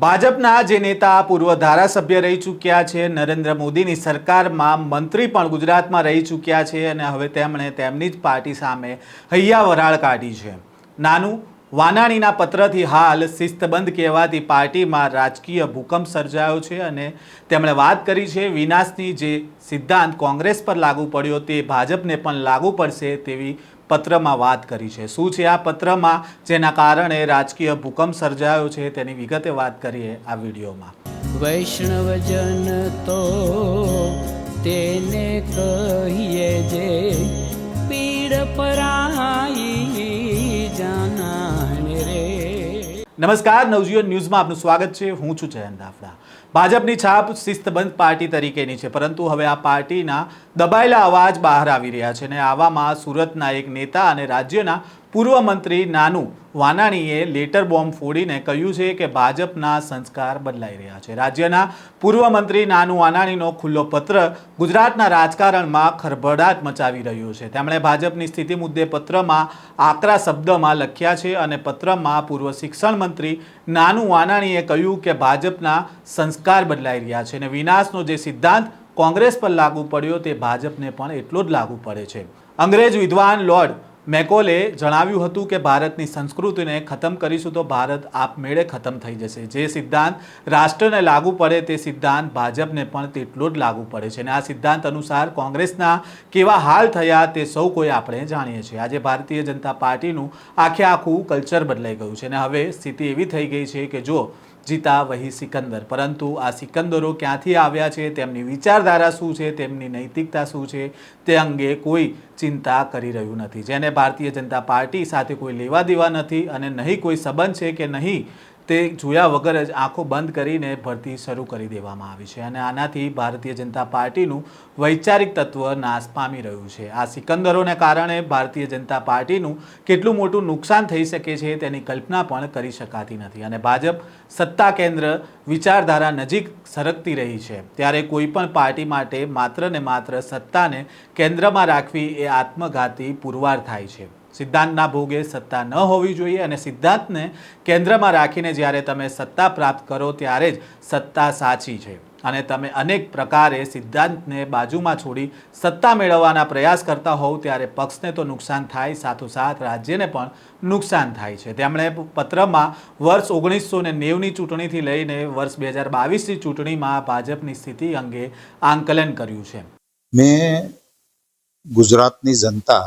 ભાજપના જે નેતા પૂર્વ ધારાસભ્ય રહી ચૂક્યા છે, નરેન્દ્ર મોદીની સરકારમાં મંત્રી પણ ગુજરાતમાં રહી ચૂક્યા છે અને હવે તેમણે તેમની જ પાર્ટી સામે હૈયા વરાળ કાઢી છે. નાનું વાનાણીના પત્રથી હાલ શિસ્તબંધ કહેવાતી પાર્ટીમાં રાજકીય ભૂકંપ સર્જાયો છે અને તેમણે વાત કરી છે વિનાશની જે સિદ્ધાંત કોંગ્રેસ પર લાગુ પડ્યો તે ભાજપને પણ લાગુ પડશે તેવી પત્રમાં વાત કરી છે. શું છે આ પત્રમાં? જેના કારણે રાજકીય ભૂકંપ સર્જાયો છે તેની વિગતે વાત કરીએ આ વિડીયોમાં. વૈષ્ણવજન તો તેને કહીએ જે પીડ પરાઈ નમસ્કાર, નવજીવન ન્યૂઝમાં આપનું સ્વાગત છે. હું છું જયંત દાફડા ભાજપની છાપ શિસ્તબંધ પાર્ટી તરીકેની છે, પરંતુ હવે આ પાર્ટીના દબાયેલા અવાજ બહાર આવી રહ્યા છે અને આવામાં સુરતના એક નેતા અને રાજ્યના પૂર્વ મંત્રી નાનુ વાનાણીએ લેટર બોમ્બ ફોડીને કહ્યું છે કે ભાજપના સંસ્કાર બદલાઈ રહ્યા છે. રાજ્યના પૂર્વ મંત્રી નાનુ વાનાણીનો ખુલ્લો પત્ર ગુજરાતના રાજકારણમાં ખરભડાટ મચાવી રહ્યો છે. તેમણે ભાજપની સ્થિતિ મુદ્દે પત્રમાં આકરા શબ્દમાં લખ્યા છે અને પત્રમાં પૂર્વ શિક્ષણ મંત્રી નાનુ વાનાણીએ કહ્યું કે ભાજપના સંસ્કાર બદલાઈ રહ્યા છે અને વિનાશનો જે સિદ્ધાંત કોંગ્રેસ પર લાગુ પડ્યો તે ભાજપને પણ એટલો જ લાગુ પડે છે. અંગ્રેજ વિદ્વાન લોર્ડ મેકોલે જણાવ્યું હતું કે ભારતની સંસ્કૃતિને ખતમ કરીશું તો ભારત આપમેળે ખતમ થઈ જશે. જે સિદ્ધાંત રાષ્ટ્રને લાગુ પડે તે સિદ્ધાંત ભાજપને પણ તેટલો જ લાગુ પડે છે. અને આ સિદ્ધાંત અનુસાર કોંગ્રેસના કેવા હાલ થયા તે સૌ કોઈ આપણે જાણીએ છીએ. આજે ભારતીય જનતા પાર્ટીનું આખે આખું કલ્ચર બદલાઈ ગયું છે. અને હવે સ્થિતિ એવી થઈ ગઈ છે કે જો જીતા વહી સિકંદર. પરંતુ આ સિકંદરો ક્યાંથી આવ્યા છે? તેમની વિચારધારા શું છે? તેમની નૈતિકતા શું છે? તે અંગે કોઈ ચિંતા કરી રહ્યું નથી. જેને ભારતીય જનતા પાર્ટી સાથે કોઈ લેવા દેવા નથી અને નહીં કોઈ સંબંધ છે કે નહીં તે જોયા વગર જ આંખો બંધ કરીને ભરતી શરૂ કરી દેવામાં આવી છે અને આનાથી ભારતીય જનતા પાર્ટીનું વૈચારિક તત્વ નાશ પામી રહ્યું છે. આ સિકંદરોને કારણે ભારતીય જનતા પાર્ટીનું કેટલું મોટું નુકસાન થઈ શકે છે તેની કલ્પના પણ કરી શકાતી નથી અને ભાજપ સત્તા કેન્દ્ર વિચારધારા નજીક સરકતી રહી છે. ત્યારે કોઈપણ પાર્ટી માટે માત્ર ને માત્ર સત્તાને કેન્દ્રમાં રાખવી એ આત્મઘાતી પુરવાર થાય છે. સિદ્ધાંતના ભોગે સત્તા ન હોવી જોઈએ અને સિદ્ધાંતને કેન્દ્રમાં રાખીને જ્યારે તમે સત્તા પ્રાપ્ત કરો ત્યારે જ સત્તા સાચી છે. અને તમે અનેક પ્રકારે સિદ્ધાંતને બાજુમાં છોડી સત્તા મેળવવાના પ્રયાસ કરતા હોવ ત્યારે પક્ષને તો નુકસાન થાય, સાથોસાથ રાજ્યને પણ નુકસાન થાય છે. તેમણે પત્રમાં વર્ષ ઓગણીસો ને નેવની ચૂંટણીથી લઈને વર્ષ બે હજાર બાવીસની ચૂંટણીમાં ભાજપની સ્થિતિ અંગે આંકલન કર્યું છે. મેં ગુજરાતની જનતા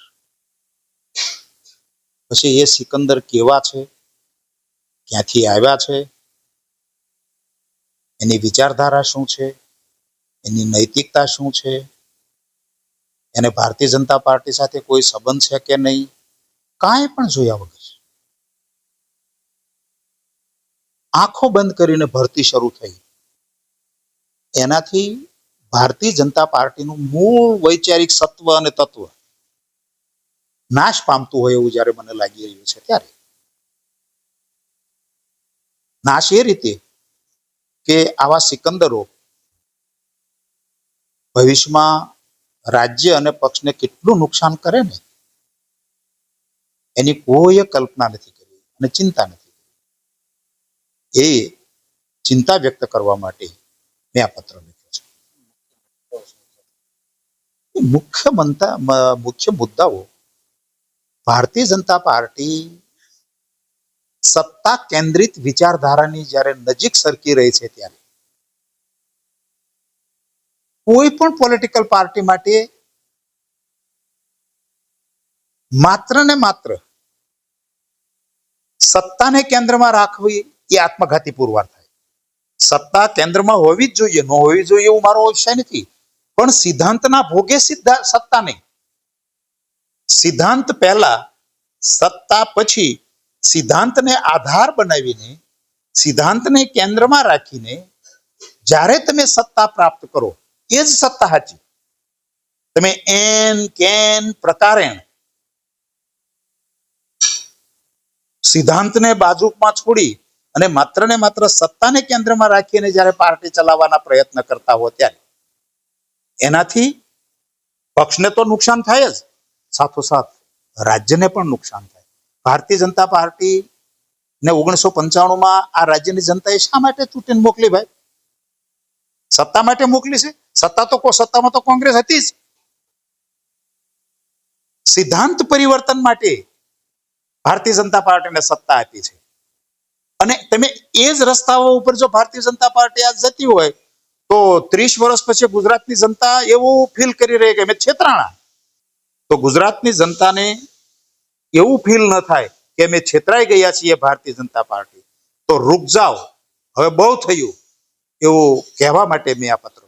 પછી એ સિકંદર કેવા છે? ક્યાંથી આવ્યા છે? એની વિચારધારા શું છે? એની નૈતિકતા શું છે? એને ભારતીય જનતા પાર્ટી સાથે કોઈ સંબંધ છે કે નહીં? કાંઈ પણ જોયા વગર. આંખો બંધ કરીને ભરતી શરૂ થઈ. એનાથી ભારતીય જનતા પાર્ટીનું મૂળ વૈચારિક સત્વ અને તત્વ નાશ પામતું હોય એવું જ્યારે મને લાગી રહ્યું છે ત્યારે. નાશ એ રીતે કે આવા સિકંદરો ભવિષ્યમાં રાજ્ય અને પક્ષને કેટલું નુકસાન કરે ને, એની કોઈ કલ્પના નથી કરી અને ચિંતા નથી કરી. એ ચિંતા વ્યક્ત કરવા માટે મેં આ પત્ર લખ્યો છે. મુખ્ય મંતા મુખ્ય મુદ્દાઓ ભારતીય જનતા પાર્ટી સત્તા કેન્દ્રિત વિચારધારાની જ્યારે નજીક સરકી રહી છે ત્યારે કોઈ પણ પોલિટિકલ પાર્ટી માટે માત્ર ને માત્ર સત્તાને કેન્દ્રમાં રાખવી એ આત્મઘાતી પુરવાર થાય. સત્તા કેન્દ્રમાં હોવી જ જોઈએ, ન હોવી જોઈએ એવું મારો અવશ્ય નથી. પણ સિદ્ધાંતના ભોગે સિદ્ધા સત્તા નહીં. સિદ્ધાંત પહેલા, સત્તા પછી સિદ્ધાંતને આધાર બનાવીને, સિદ્ધાંતને કેન્દ્રમાં રાખીને જ્યારે તમે સત્તા પ્રાપ્ત કરો, એ જ સત્તા સાચી. તમે એન, કેન, પ્રકારેણ સિદ્ધાંતને બાજુમાં છોડી અને માત્ર ને માત્ર સત્તાને કેન્દ્રમાં રાખીને જ્યારે પાર્ટી ચલાવવાના પ્રયત્ન કરતા હો ત્યારે, એનાથી પક્ષને તો નુકસાન થાય જ. સાથોસાથ રાજ્યને પણ નુકસાન થાય. ભારતીય જનતા પાર્ટી ને ઓગણીસો પંચાણુંમાં આ રાજ્યની જનતાએ શા માટે ચૂંટીને મોકલી ભાઈ? સત્તા માટે મોકલી છે? સત્તા તો સત્તામાં તો કોંગ્રેસ હતી જ. સિદ્ધાંત પરિવર્તન માટે ભારતીય જનતા પાર્ટીને સત્તા આપી છે. અને તમે એ જ રસ્તાઓ ઉપર જો ભારતીય જનતા પાર્ટી આજ જતી હોય, તો ત્રીસ વર્ષ પછી ગુજરાતની જનતા એવું ફીલ કરી રહી કે અમે છેતરાણા. તો ગુજરાતની જનતાને એવું ફીલ ન થાય કે અમે છેતરાઈ ગયા છીએ ભારતીય જનતા પાર્ટી. તો રૂક જાઓ. હવે બહુ થયું એવું કહેવા માટે મેં આ પત્ર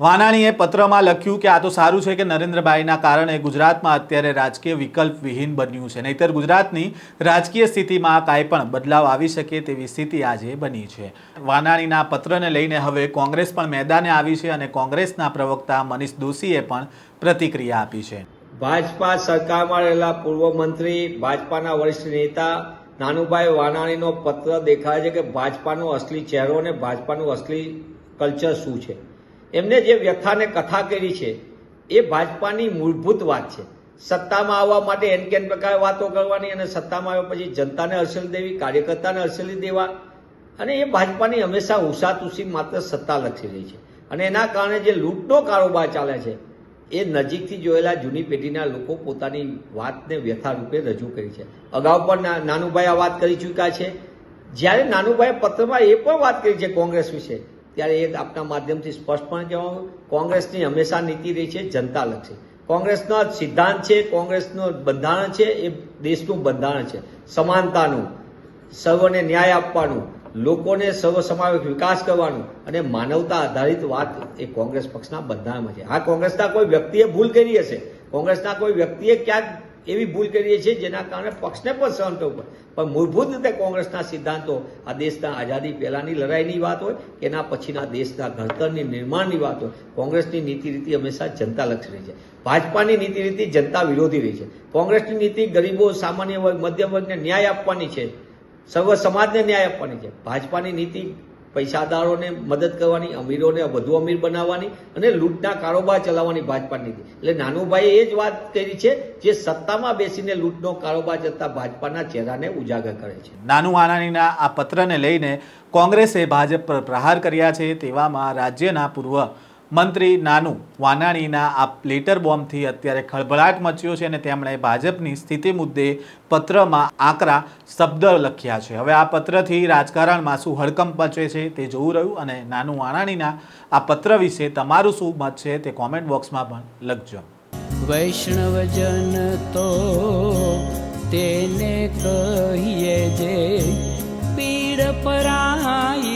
વાનાણીએ પત્રમાં લખ્યું કે આ તો સારું છે કે નરેન્દ્રભાઈના કારણે ગુજરાતમાં અત્યારે રાજકીય વિકલ્પ વિહીન બન્યું છે. નહીતર ગુજરાતની રાજકીય સ્થિતિમાં કાંઈ પણ બદલાવ આવી શકે તેવી સ્થિતિ આજે બની છે. વાનાણીના પત્રને લઈને હવે કોંગ્રેસ પણ મેદાને આવી છે અને કોંગ્રેસના પ્રવક્તા મનીષ દોશીએ પણ પ્રતિક્રિયા આપી છે. ભાજપા સરકારમાં રહેલા પૂર્વ મંત્રી, ભાજપાના વરિષ્ઠ નેતા, નાનુભાઈ વાનાણીનો પત્ર દેખાય છે કે ભાજપાનો અસલી ચહેરો અને ભાજપાનું અસલી કલ્ચર શું છે? એમને જે વ્યથાને કથા કરી છે, એ ભાજપાની મૂળભૂત વાત છે. સત્તામાં આવવા માટે એન કેન પ્રકારે વાતો કરવાની અને સત્તામાં આવ્યા પછી જનતાને અસલી દેવી, કાર્યકર્તાને અસલી દેવા અને એ ભાજપાની હંમેશા ઉષાતુષી માત્ર સત્તા લક્ષી રહી છે. અને એના કારણે જે લૂંટનો કારોબાર ચાલે છે એ નજીકથી જોયેલા જૂની પેઢીના લોકો પોતાની વાતને વ્યથા રૂપે રજૂ કરી છે. અગાઉ પણ નાનુભાઈ આ વાત કરી ચૂક્યા છે. જ્યારે નાનુભાઈ પત્રમાં એ પણ વાત કરી છે કોંગ્રેસ વિશે, ત્યારે એ આપના માધ્યમથી સ્પષ્ટપણે કહેવાનું કોંગ્રેસની હંમેશા નીતિ રહી છે જનતાલક્ષી કોંગ્રેસનો સિદ્ધાંત છે, કોંગ્રેસનું બંધારણ છે, એ દેશનું બંધારણ છે. સમાનતાનું, સર્વને ન્યાય આપવાનું લોકોને સર્વ સમાવેશ વિકાસ કરવાનું અને માનવતા આધારિત વાત એ કોંગ્રેસ પક્ષના બંધારણમાં છે. આ કોંગ્રેસના કોઈ વ્યક્તિએ ભૂલ કરી હશે? કોંગ્રેસના કોઈ વ્યક્તિએ ક્યાંક એવી ભૂલ કરી છે જેના કારણે પક્ષને પણ સહન કરવું પડે? પણ મૂળભૂત રીતે કોંગ્રેસના સિદ્ધાંતો, આ દેશના આઝાદી પહેલાની લડાઈની વાત હોય એના પછીના દેશના ઘડતરની નિર્માણની વાત હોય, કોંગ્રેસની નીતિ રીતિ હંમેશા જનતા લક્ષી રહી છે. ભાજપાની નીતિ રીતિ જનતા વિરોધી રહી છે. કોંગ્રેસની નીતિ ગરીબો, સામાન્ય વર્ગ, મધ્યમ વર્ગને ન્યાય આપવાની છે. સર્વ સમાજને ન્યાય આપવાની છે. ભાજપાની નીતિ પૈસાદારોને મદદ કરવાની, અમીરોને વધુ અમીર બનાવવાની અને લૂંટના કારોબાર ચલાવવાની ભાજપાની નીતિ. એટલે નાનુભાઈએ એ જ વાત કરી છે, જે સત્તામાં બેસીને લૂંટનો કારોબાર જતા ભાજપાના ચહેરાને ઉજાગર કરે છે. નાનુ આનાનીના આ પત્રને લઈને કોંગ્રેસે ભાજપ પર પ્રહાર કર્યા છે તેવામાં રાજ્યના પૂર્વ મંત્રી નાનુ વાનાણીના આ લેટર બોમ્બથી અત્યારે ખળભળાટ મચ્યો છે અને તેમણે ભાજપની સ્થિતિ મુદ્દે પત્રમાં આકરા શબ્દ લખ્યા છે. હવે આ પત્રથી રાજકારણમાં શું હડકંપ મચે છે તે જોવું રહ્યું અને નાનુ વાનાણીના આ પત્ર વિશે તમારું શું મત છે તે કોમેન્ટ બોક્સમાં પણ લખજો. વૈષ્ણવજન તો તેને કહીએ જે પીડ પરાય